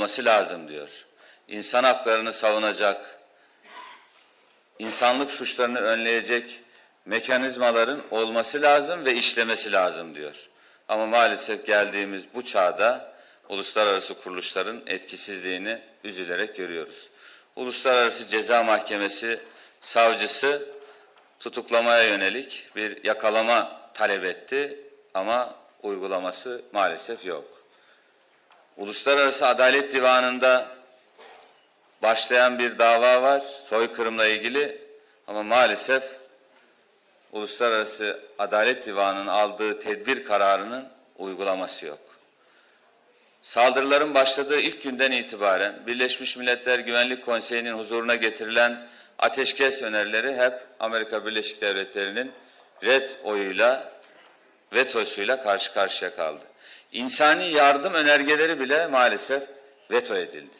olması lazım diyor. İnsan haklarını savunacak, insanlık suçlarını önleyecek mekanizmaların olması lazım ve işlemesi lazım diyor. Ama maalesef geldiğimiz bu çağda uluslararası kuruluşların etkisizliğini üzülerek görüyoruz. Uluslararası Ceza Mahkemesi savcısı tutuklamaya yönelik bir yakalama talep etti ama uygulaması maalesef yok. Uluslararası Adalet Divanı'nda başlayan bir dava var soykırımla ilgili ama maalesef Uluslararası Adalet Divanı'nın aldığı tedbir kararının uygulaması yok. Saldırıların başladığı ilk günden itibaren Birleşmiş Milletler Güvenlik Konseyi'nin huzuruna getirilen ateşkes önerileri hep Amerika Birleşik Devletleri'nin red oyuyla, vetosuyla karşı karşıya kaldı. İnsani yardım önergeleri bile maalesef veto edildi.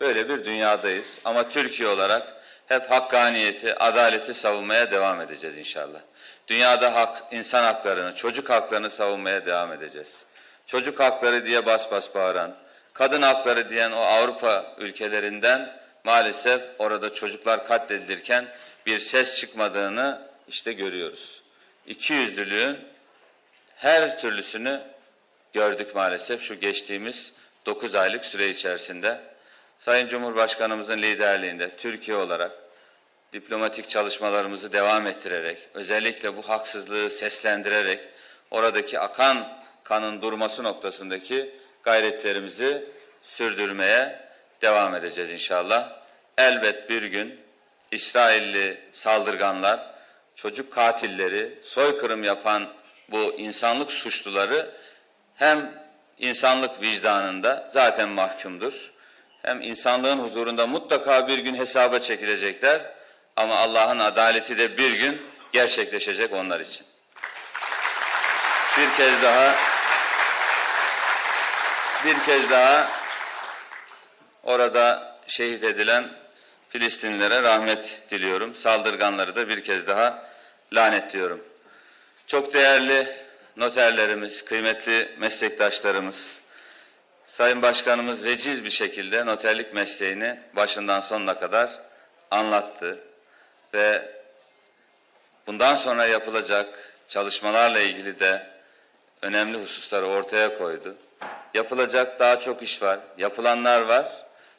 Böyle bir dünyadayız ama Türkiye olarak hep hakkaniyeti, adaleti savunmaya devam edeceğiz inşallah. Dünyada hak, insan haklarını, çocuk haklarını savunmaya devam edeceğiz. Çocuk hakları diye bas bas bağıran, kadın hakları diyen o Avrupa ülkelerinden maalesef orada çocuklar katledilirken bir ses çıkmadığını işte görüyoruz. İki yüzlülüğün her türlüsünü gördük maalesef şu geçtiğimiz 9 aylık süre içerisinde. Sayın Cumhurbaşkanımızın liderliğinde Türkiye olarak diplomatik çalışmalarımızı devam ettirerek, özellikle bu haksızlığı seslendirerek, oradaki akan kanın durması noktasındaki gayretlerimizi sürdürmeye devam edeceğiz inşallah. Elbet bir gün İsrailli saldırganlar, çocuk katilleri, soykırım yapan bu insanlık suçluları hem insanlık vicdanında zaten mahkumdur, hem insanlığın huzurunda mutlaka bir gün hesaba çekilecekler ama Allah'ın adaleti de bir gün gerçekleşecek onlar için. Bir kez daha bir kez daha orada şehit edilen Filistinlilere rahmet diliyorum. Saldırganları da bir kez daha lanetliyorum. Çok değerli noterlerimiz, kıymetli meslektaşlarımız, Sayın Başkanımız veciz bir şekilde noterlik mesleğini başından sonuna kadar anlattı ve bundan sonra yapılacak çalışmalarla ilgili de önemli hususları ortaya koydu. Yapılacak daha çok iş var, yapılanlar var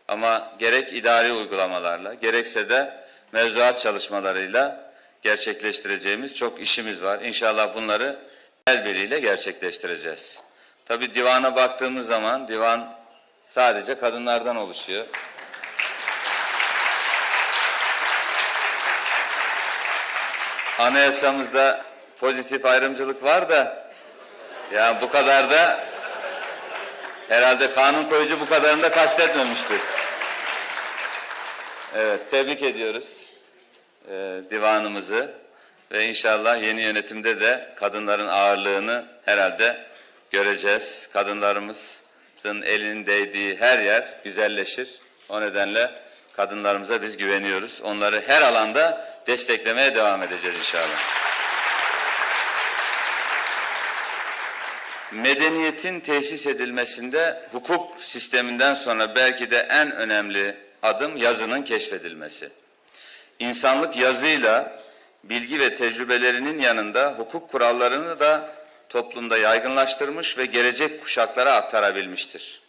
ama gerek idari uygulamalarla gerekse de mevzuat çalışmalarıyla gerçekleştireceğimiz çok işimiz var. İnşallah bunları el birliğiyle gerçekleştireceğiz. Tabi divana baktığımız zaman divan sadece kadınlardan oluşuyor. Anayasamızda pozitif ayrımcılık var da yani bu kadar da herhalde kanun koyucu bu kadarını da kastetmemiştir. Evet, tebrik ediyoruz e, divanımızı ve inşallah yeni yönetimde de kadınların ağırlığını herhalde göreceğiz. Kadınlarımızın elinin değdiği her yer güzelleşir. O nedenle kadınlarımıza biz güveniyoruz. Onları her alanda desteklemeye devam edeceğiz inşallah. Medeniyetin tesis edilmesinde hukuk sisteminden sonra belki de en önemli adım yazının keşfedilmesi. İnsanlık yazıyla bilgi ve tecrübelerinin yanında hukuk kurallarını da toplumda yaygınlaştırmış ve gelecek kuşaklara aktarabilmiştir.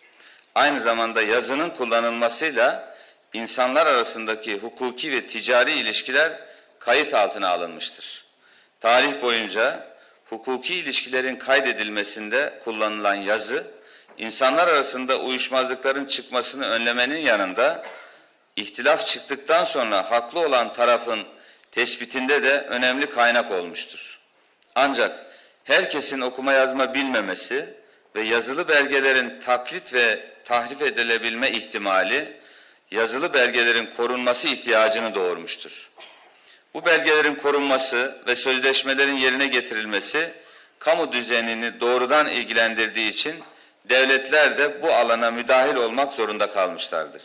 Aynı zamanda yazının kullanılmasıyla insanlar arasındaki hukuki ve ticari ilişkiler kayıt altına alınmıştır. Tarih boyunca hukuki ilişkilerin kaydedilmesinde kullanılan yazı, insanlar arasında uyuşmazlıkların çıkmasını önlemenin yanında, ihtilaf çıktıktan sonra haklı olan tarafın tespitinde de önemli kaynak olmuştur. Ancak herkesin okuma yazma bilmemesi ve yazılı belgelerin taklit ve tahrif edilebilme ihtimali, yazılı belgelerin korunması ihtiyacını doğurmuştur. Bu belgelerin korunması ve sözleşmelerin yerine getirilmesi kamu düzenini doğrudan ilgilendirdiği için devletler de bu alana müdahil olmak zorunda kalmışlardır.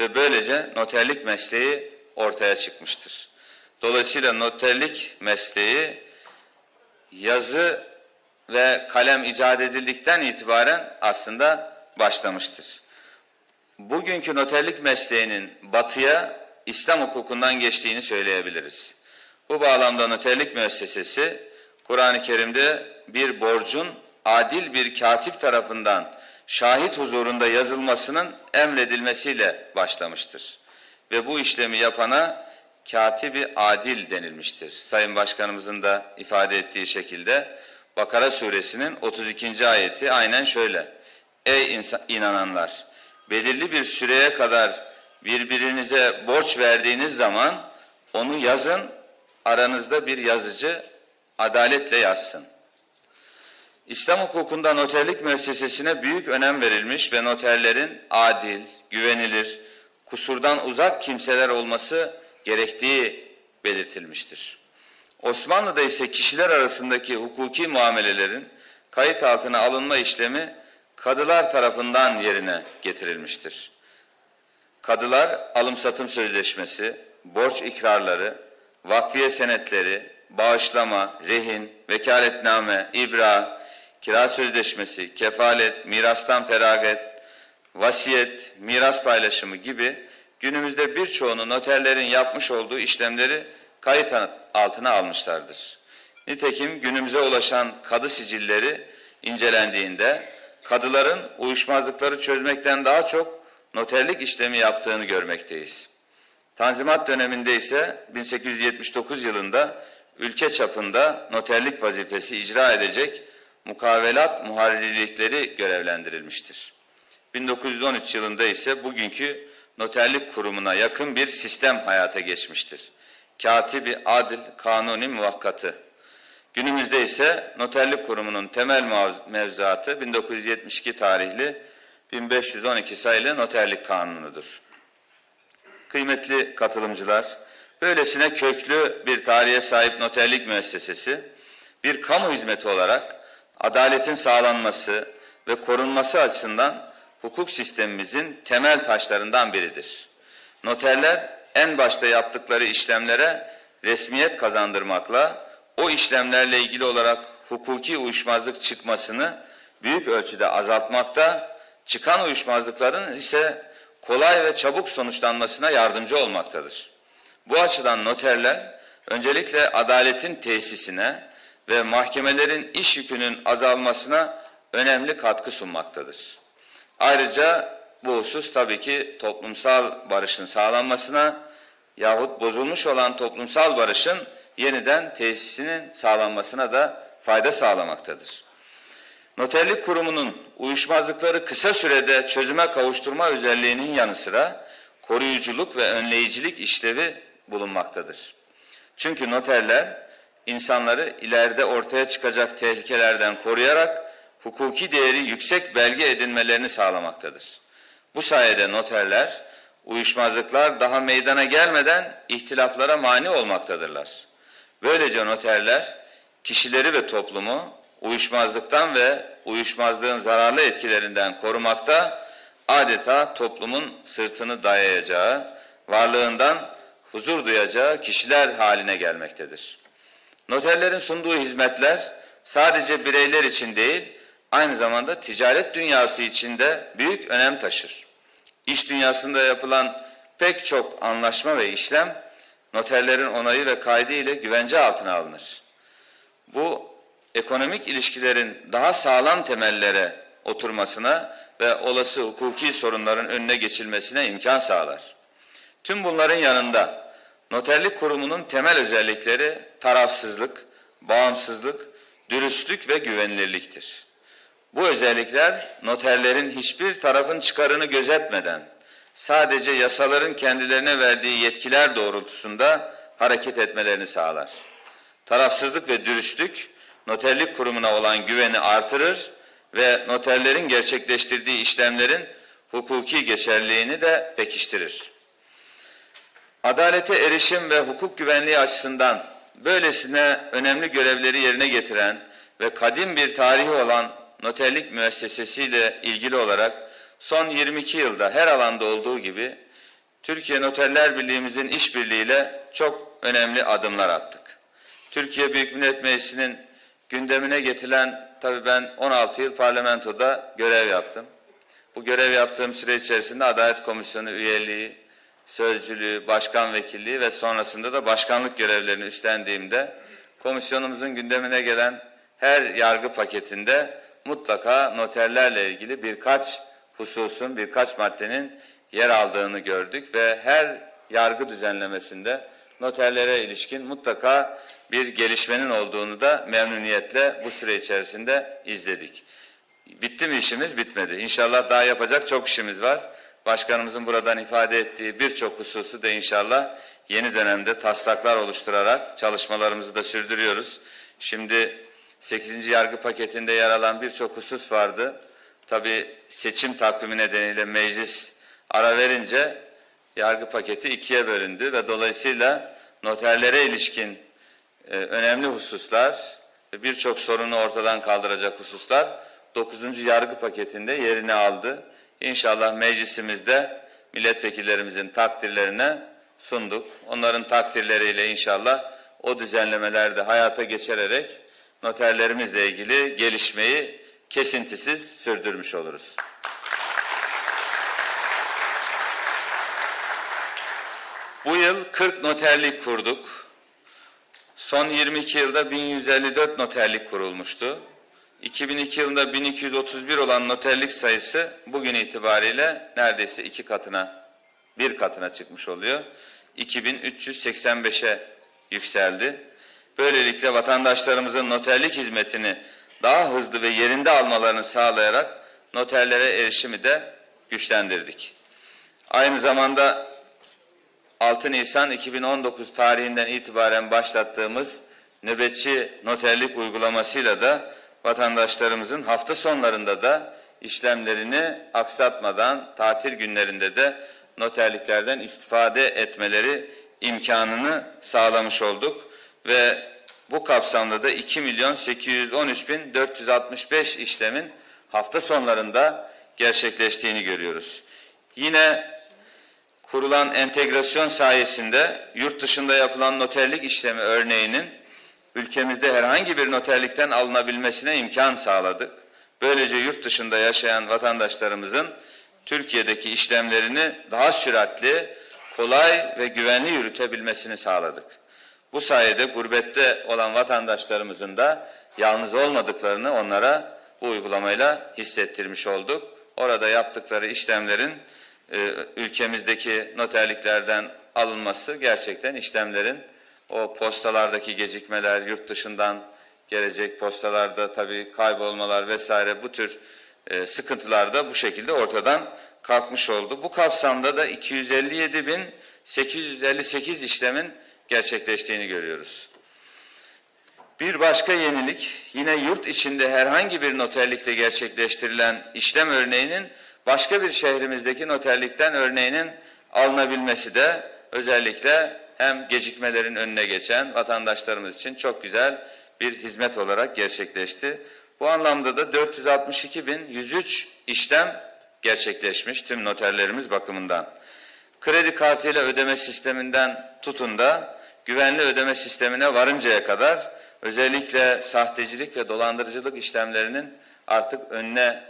Ve böylece noterlik mesleği ortaya çıkmıştır. Dolayısıyla noterlik mesleği yazı ve kalem icat edildikten itibaren aslında başlamıştır. bugünkü noterlik mesleğinin batıya İslam hukukundan geçtiğini söyleyebiliriz. Bu bağlamda noterlik müessesesi Kur'an-ı Kerim'de bir borcun adil bir katip tarafından şahit huzurunda yazılmasının emredilmesiyle başlamıştır. Ve bu işlemi yapana katibi adil denilmiştir. Sayın Başkanımızın da ifade ettiği şekilde Bakara suresinin 32. ayeti aynen şöyle. Ey inananlar! Belirli bir süreye kadar birbirinize borç verdiğiniz zaman onu yazın, aranızda bir yazıcı adaletle yazsın. İslam hukukunda noterlik müessesesine büyük önem verilmiş ve noterlerin adil, güvenilir, kusurdan uzak kimseler olması gerektiği belirtilmiştir. Osmanlı'da ise kişiler arasındaki hukuki muamelelerin kayıt altına alınma işlemi kadılar tarafından yerine getirilmiştir. Kadılar alım-satım sözleşmesi, borç ikrarları, vakfiye senetleri, bağışlama, rehin, vekaletname, ibra, kira sözleşmesi, kefalet, mirastan feragat, vasiyet, miras paylaşımı gibi günümüzde birçoğunu noterlerin yapmış olduğu işlemleri kayıt altına almışlardır. Nitekim günümüze ulaşan kadı sicilleri incelendiğinde kadıların uyuşmazlıkları çözmekten daha çok noterlik işlemi yaptığını görmekteyiz. Tanzimat döneminde ise 1879 yılında ülke çapında noterlik vazifesi icra edecek mukavelat muharrirlikleri görevlendirilmiştir. 1913 yılında ise bugünkü noterlik kurumuna yakın bir sistem hayata geçmiştir. Katibi Adil Kanuni Muvakkatı. Günümüzde ise noterlik kurumunun temel mevzuatı 1972 tarihli 1512 sayılı noterlik kanunudur. Kıymetli katılımcılar, böylesine köklü bir tarihe sahip noterlik müessesesi, bir kamu hizmeti olarak adaletin sağlanması ve korunması açısından hukuk sistemimizin temel taşlarından biridir. Noterler en başta yaptıkları işlemlere resmiyet kazandırmakla o işlemlerle ilgili olarak hukuki uyuşmazlık çıkmasını büyük ölçüde azaltmakta, çıkan uyuşmazlıkların ise kolay ve çabuk sonuçlanmasına yardımcı olmaktadır. Bu açıdan noterler öncelikle adaletin tesisine ve mahkemelerin iş yükünün azalmasına önemli katkı sunmaktadır. Ayrıca bu husus tabii ki toplumsal barışın sağlanmasına yahut bozulmuş olan toplumsal barışın yeniden tesisinin sağlanmasına da fayda sağlamaktadır. Noterlik kurumunun uyuşmazlıkları kısa sürede çözüme kavuşturma özelliğinin yanı sıra koruyuculuk ve önleyicilik işlevi bulunmaktadır. Çünkü noterler insanları ileride ortaya çıkacak tehlikelerden koruyarak hukuki değeri yüksek belge edinmelerini sağlamaktadır. Bu sayede noterler uyuşmazlıklar daha meydana gelmeden ihtilaflara mani olmaktadırlar. Böylece noterler kişileri ve toplumu uyuşmazlıktan ve uyuşmazlığın zararlı etkilerinden korumakta adeta toplumun sırtını dayayacağı, varlığından huzur duyacağı kişiler haline gelmektedir. Noterlerin sunduğu hizmetler sadece bireyler için değil, aynı zamanda ticaret dünyası için de büyük önem taşır. İş dünyasında yapılan pek çok anlaşma ve işlem noterlerin onayı ve kaydı ile güvence altına alınır. Bu ekonomik ilişkilerin daha sağlam temellere oturmasına ve olası hukuki sorunların önüne geçilmesine imkan sağlar. Tüm bunların yanında noterlik kurumunun temel özellikleri tarafsızlık, bağımsızlık, dürüstlük ve güvenilirliktir. Bu özellikler noterlerin hiçbir tarafın çıkarını gözetmeden sadece yasaların kendilerine verdiği yetkiler doğrultusunda hareket etmelerini sağlar. Tarafsızlık ve dürüstlük noterlik kurumuna olan güveni artırır ve noterlerin gerçekleştirdiği işlemlerin hukuki geçerliğini de pekiştirir. Adalete erişim ve hukuk güvenliği açısından böylesine önemli görevleri yerine getiren ve kadim bir tarihi olan noterlik müessesesiyle ilgili olarak son 22 yılda her alanda olduğu gibi Türkiye Noterler Birliği'mizin işbirliğiyle çok önemli adımlar attık. Türkiye Büyük Millet Meclisi'nin gündemine getirilen, tabii ben 16 yıl parlamentoda görev yaptım. Bu görev yaptığım süre içerisinde Adalet Komisyonu üyeliği, sözcülüğü, başkan vekilliği ve sonrasında da başkanlık görevlerini üstlendiğimde komisyonumuzun gündemine gelen her yargı paketinde mutlaka noterlerle ilgili birkaç hususun, birkaç maddenin yer aldığını gördük ve her yargı düzenlemesinde noterlere ilişkin mutlaka bir gelişmenin olduğunu da memnuniyetle bu süre içerisinde izledik. Bitti mi işimiz? Bitmedi. İnşallah daha yapacak çok işimiz var. Başkanımızın buradan ifade ettiği birçok hususu da inşallah yeni dönemde taslaklar oluşturarak çalışmalarımızı da sürdürüyoruz. Şimdi 8. yargı paketinde yer alan birçok husus vardı. Tabi seçim takvimi nedeniyle meclis ara verince yargı paketi ikiye bölündü ve dolayısıyla noterlere ilişkin e, önemli hususlar ve birçok sorunu ortadan kaldıracak hususlar 9. yargı paketinde yerini aldı. İnşallah meclisimizde milletvekillerimizin takdirlerine sunduk. Onların takdirleriyle inşallah o düzenlemelerde hayata geçirerek noterlerimizle ilgili gelişmeyi kesintisiz sürdürmüş oluruz. Bu yıl 40 noterlik kurduk. Son 22 yılda 1154 noterlik kurulmuştu. 2002 yılında 1231 olan noterlik sayısı bugün itibariyle neredeyse iki katına, bir katına çıkmış oluyor. 2385'e yükseldi. Böylelikle vatandaşlarımızın noterlik hizmetini daha hızlı ve yerinde almalarını sağlayarak noterlere erişimi de güçlendirdik. Aynı zamanda 6 Nisan 2019 tarihinden itibaren başlattığımız nöbetçi noterlik uygulamasıyla da vatandaşlarımızın hafta sonlarında da işlemlerini aksatmadan tatil günlerinde de noterliklerden istifade etmeleri imkanını sağlamış olduk ve bu kapsamda da 2 milyon 813 bin 465 işlemin hafta sonlarında gerçekleştiğini görüyoruz. Yine kurulan entegrasyon sayesinde yurt dışında yapılan noterlik işlemi örneğinin ülkemizde herhangi bir noterlikten alınabilmesine imkan sağladık. Böylece yurt dışında yaşayan vatandaşlarımızın Türkiye'deki işlemlerini daha süratli, kolay ve güvenli yürütebilmesini sağladık. Bu sayede gurbette olan vatandaşlarımızın da yalnız olmadıklarını onlara bu uygulamayla hissettirmiş olduk. Orada yaptıkları işlemlerin e, ülkemizdeki noterliklerden alınması gerçekten işlemlerin o postalardaki gecikmeler, yurt dışından gelecek postalarda tabii kaybolmalar vesaire bu tür e, sıkıntılar da bu şekilde ortadan kalkmış oldu. Bu kapsamda da 257.858 işlemin gerçekleştiğini görüyoruz. Bir başka yenilik yine yurt içinde herhangi bir noterlikle gerçekleştirilen işlem örneğinin başka bir şehrimizdeki noterlikten örneğinin alınabilmesi de özellikle hem gecikmelerin önüne geçen vatandaşlarımız için çok güzel bir hizmet olarak gerçekleşti. Bu anlamda da 462.103 işlem gerçekleşmiş tüm noterlerimiz bakımından. Kredi kartıyla ödeme sisteminden tutun da güvenli ödeme sistemine varıncaya kadar özellikle sahtecilik ve dolandırıcılık işlemlerinin artık önüne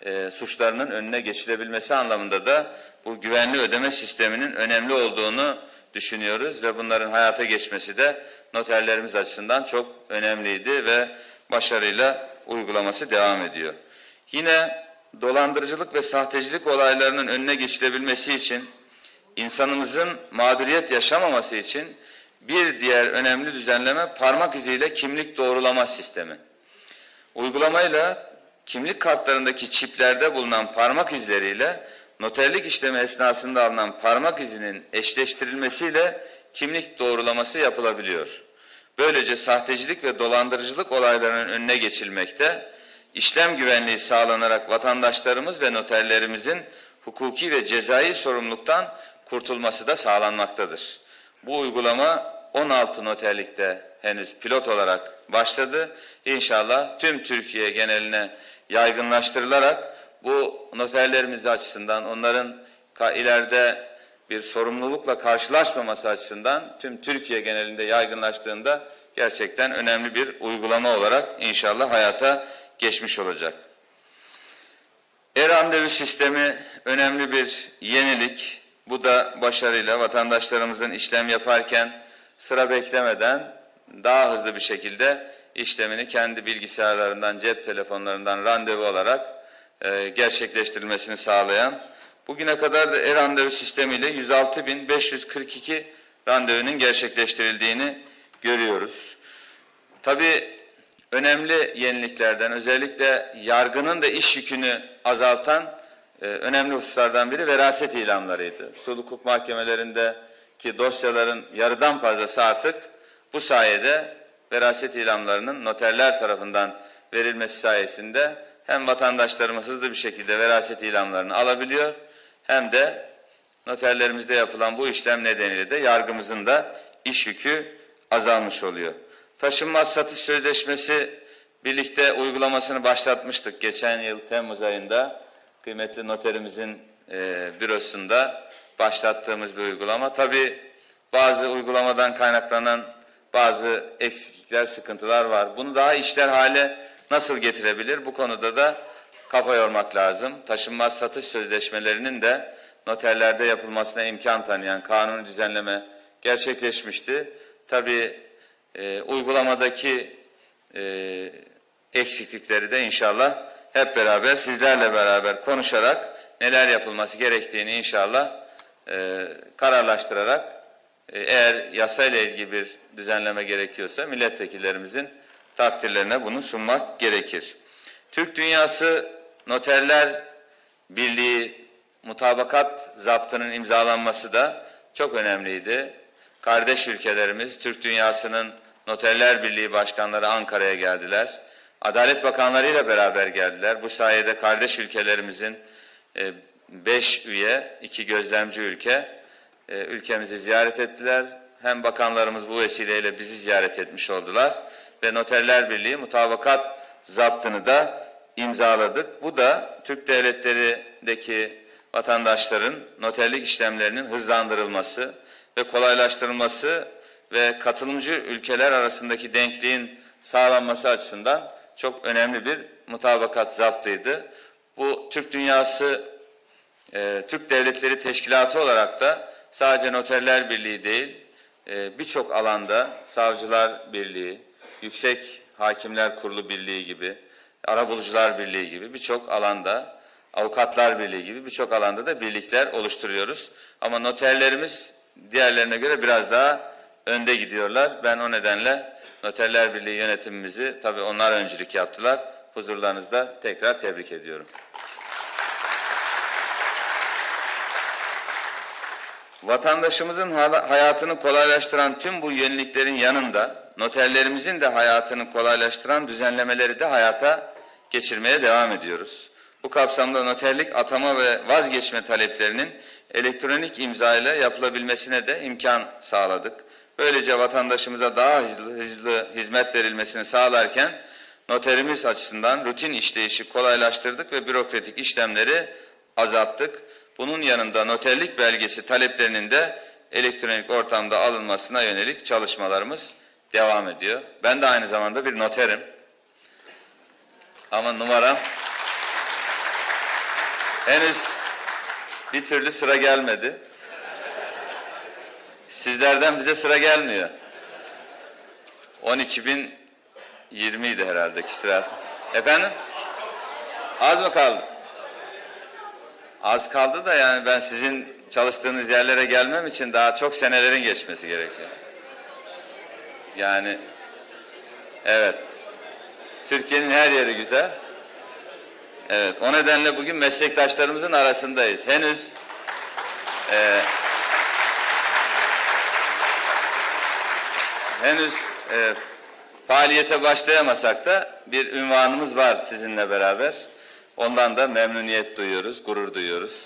e, suçlarının önüne geçilebilmesi anlamında da bu güvenli ödeme sisteminin önemli olduğunu düşünüyoruz ve bunların hayata geçmesi de noterlerimiz açısından çok önemliydi ve başarıyla uygulaması devam ediyor. Yine dolandırıcılık ve sahtecilik olaylarının önüne geçilebilmesi için insanımızın mağduriyet yaşamaması için bir diğer önemli düzenleme parmak iziyle kimlik doğrulama sistemi. Uygulamayla kimlik kartlarındaki çiplerde bulunan parmak izleriyle noterlik işlemi esnasında alınan parmak izinin eşleştirilmesiyle kimlik doğrulaması yapılabiliyor. Böylece sahtecilik ve dolandırıcılık olaylarının önüne geçilmekte, işlem güvenliği sağlanarak vatandaşlarımız ve noterlerimizin hukuki ve cezai sorumluluktan kurtulması da sağlanmaktadır. Bu uygulama 16 noterlikte henüz pilot olarak başladı. İnşallah tüm Türkiye geneline yaygınlaştırılarak bu noterlerimiz açısından onların ileride bir sorumlulukla karşılaşmaması açısından tüm Türkiye genelinde yaygınlaştığında gerçekten önemli bir uygulama olarak inşallah hayata geçmiş olacak. E-randevu sistemi önemli bir yenilik. Bu da başarıyla vatandaşlarımızın işlem yaparken sıra beklemeden daha hızlı bir şekilde işlemini kendi bilgisayarlarından, cep telefonlarından randevu olarak e, gerçekleştirilmesini sağlayan, bugüne kadar da e-randevu sistemiyle 106.542 randevunun gerçekleştirildiğini görüyoruz. Tabii önemli yeniliklerden özellikle yargının da iş yükünü azaltan e, önemli hususlardan biri veraset ilamlarıydı. Sulh hukuk mahkemelerindeki dosyaların yarıdan fazlası artık bu sayede veraset ilamlarının noterler tarafından verilmesi sayesinde hem vatandaşlarımız hızlı bir şekilde veraset ilamlarını alabiliyor hem de noterlerimizde yapılan bu işlem nedeniyle de yargımızın da iş yükü azalmış oluyor. Taşınmaz satış sözleşmesi birlikte uygulamasını başlatmıştık geçen yıl Temmuz ayında kıymetli noterimizin e, bürosunda başlattığımız bir uygulama. Tabi bazı uygulamadan kaynaklanan bazı eksiklikler, sıkıntılar var. Bunu daha işler hale nasıl getirebilir? Bu konuda da kafa yormak lazım. Taşınmaz satış sözleşmelerinin de noterlerde yapılmasına imkan tanıyan kanuni düzenleme gerçekleşmişti. Tabi e, uygulamadaki e, eksiklikleri de inşallah hep beraber sizlerle beraber konuşarak neler yapılması gerektiğini inşallah e, kararlaştırarak e, eğer yasayla ilgili bir düzenleme gerekiyorsa milletvekillerimizin takdirlerine bunu sunmak gerekir. Türk Dünyası Noterler Birliği mutabakat zaptının imzalanması da çok önemliydi. Kardeş ülkelerimiz Türk Dünyası'nın Noterler Birliği başkanları Ankara'ya geldiler. Adalet Bakanlarıyla beraber geldiler. Bu sayede kardeş ülkelerimizin e, beş üye, iki gözlemci ülke e, ülkemizi ziyaret ettiler. Hem bakanlarımız bu vesileyle bizi ziyaret etmiş oldular ve Noterler Birliği mutabakat zaptını da imzaladık. Bu da Türk devletlerindeki vatandaşların noterlik işlemlerinin hızlandırılması ve kolaylaştırılması ve katılımcı ülkeler arasındaki denkliğin sağlanması açısından çok önemli bir mutabakat zaptıydı. Bu Türk Dünyası, e, Türk Devletleri Teşkilatı olarak da sadece Noterler Birliği değil, e, birçok alanda Savcılar Birliği, Yüksek Hakimler Kurulu Birliği gibi, Arabulucular Birliği gibi birçok alanda, Avukatlar Birliği gibi birçok alanda da birlikler oluşturuyoruz. Ama noterlerimiz diğerlerine göre biraz daha önde gidiyorlar. Ben o nedenle Noterler Birliği yönetimimizi tabii onlar öncülük yaptılar. Huzurlarınızda tekrar tebrik ediyorum. Vatandaşımızın hayatını kolaylaştıran tüm bu yeniliklerin yanında noterlerimizin de hayatını kolaylaştıran düzenlemeleri de hayata geçirmeye devam ediyoruz. Bu kapsamda noterlik atama ve vazgeçme taleplerinin elektronik imza ile yapılabilmesine de imkan sağladık. Böylece vatandaşımıza daha hızlı, hızlı hizmet verilmesini sağlarken noterimiz açısından rutin işleyişi kolaylaştırdık ve bürokratik işlemleri azalttık. Bunun yanında noterlik belgesi taleplerinin de elektronik ortamda alınmasına yönelik çalışmalarımız devam ediyor. Ben de aynı zamanda bir noterim. Ama numaram henüz bir türlü sıra gelmedi. Sizlerden bize sıra gelmiyor. 12.020 idi herhalde küsurat. Efendim? Az mı kaldı? Az kaldı da yani ben sizin çalıştığınız yerlere gelmem için daha çok senelerin geçmesi gerekiyor. Yani evet. Türkiye'nin her yeri güzel. Evet. O nedenle bugün meslektaşlarımızın arasındayız. Henüz e, henüz e, faaliyete başlayamasak da bir ünvanımız var sizinle beraber. Ondan da memnuniyet duyuyoruz, gurur duyuyoruz.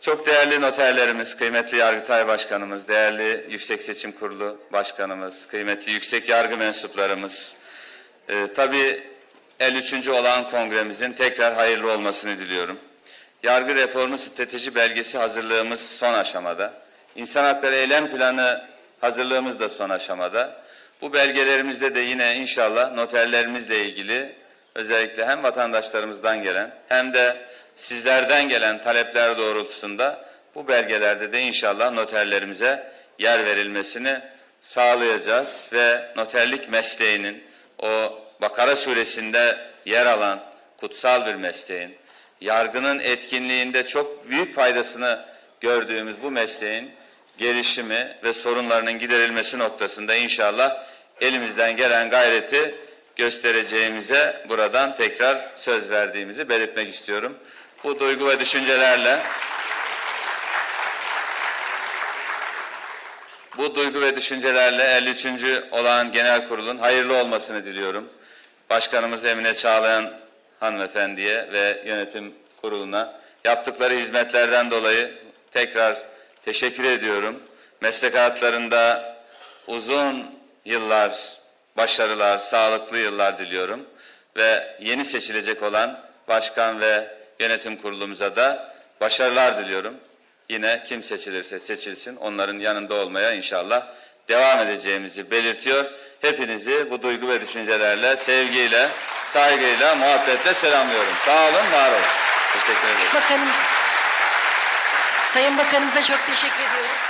Çok değerli noterlerimiz, kıymetli Yargıtay Başkanımız, değerli Yüksek Seçim Kurulu Başkanımız, kıymetli yüksek yargı mensuplarımız, e, tabii 53. olan kongremizin tekrar hayırlı olmasını diliyorum. Yargı reformu strateji belgesi hazırlığımız son aşamada. İnsan hakları eylem planı hazırlığımız da son aşamada. Bu belgelerimizde de yine inşallah noterlerimizle ilgili özellikle hem vatandaşlarımızdan gelen hem de sizlerden gelen talepler doğrultusunda bu belgelerde de inşallah noterlerimize yer verilmesini sağlayacağız ve noterlik mesleğinin o Bakara suresinde yer alan kutsal bir mesleğin, yargının etkinliğinde çok büyük faydasını gördüğümüz bu mesleğin gelişimi ve sorunlarının giderilmesi noktasında inşallah elimizden gelen gayreti göstereceğimize buradan tekrar söz verdiğimizi belirtmek istiyorum. Bu duygu ve düşüncelerle bu duygu ve düşüncelerle 53. olağan genel kurulun hayırlı olmasını diliyorum. Başkanımız Emine Çağlayan hanımefendiye ve yönetim kuruluna yaptıkları hizmetlerden dolayı tekrar teşekkür ediyorum. Meslek hayatlarında uzun yıllar, başarılar, sağlıklı yıllar diliyorum. Ve yeni seçilecek olan başkan ve yönetim kurulumuza da başarılar diliyorum. Yine kim seçilirse seçilsin onların yanında olmaya inşallah devam edeceğimizi belirtiyor. Hepinizi bu duygu ve düşüncelerle, sevgiyle, saygıyla, muhabbetle selamlıyorum. Sağ olun, var olun. Teşekkür ederim. Bakanımız, Sayın Bakanımıza çok teşekkür ediyoruz.